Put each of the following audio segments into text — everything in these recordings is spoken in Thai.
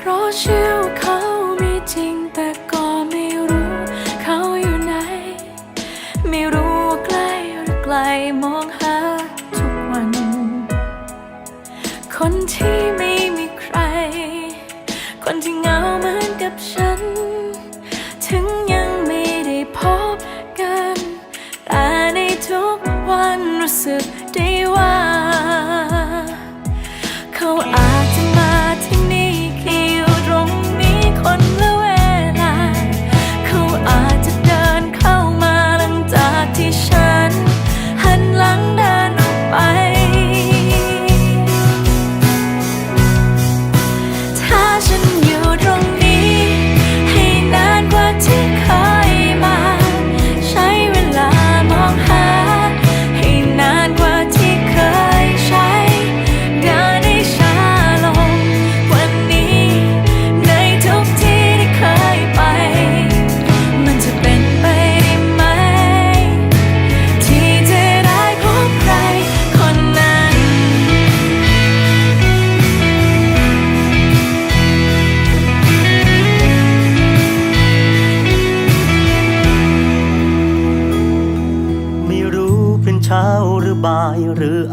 เพราะเชื่อเขามีจริงแต่ก็ไม่รู้เขาอยู่ไหน ไม่รู้ว่าใกล้หรือไกลมองหาทุกวัน คนที่ไม่มีใคร คนที่งา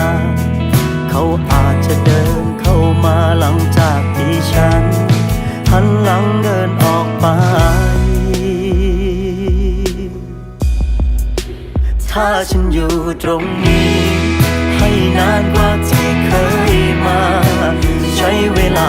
ลา เขาอาจจะเดินเข้ามาหลังจากที่ฉัน หันหลังเดินออกไป ถ้าฉันอยู่ตรงนี้ ให้นานกว่าที่เคยมา ใช้เวลา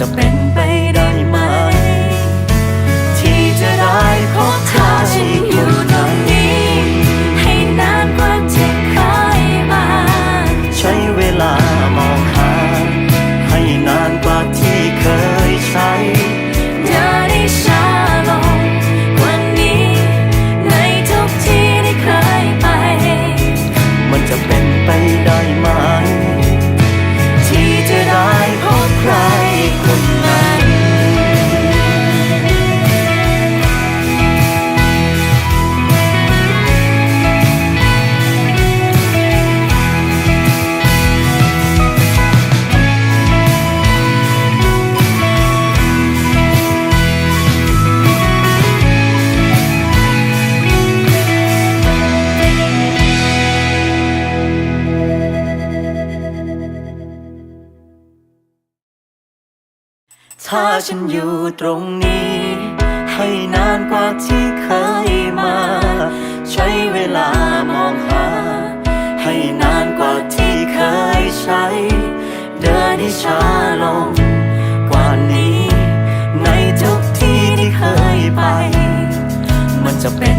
จะเป็นไป ถ้าฉันอยู่ตรงนี้ ให้นานกว่าที่เคยมา ใช้เวลามองหา ให้นานกว่าที่เคยใช้ เดินให้ช้าลง กว่านี้ ในทุกที่ที่เคยไป มันจะเป็น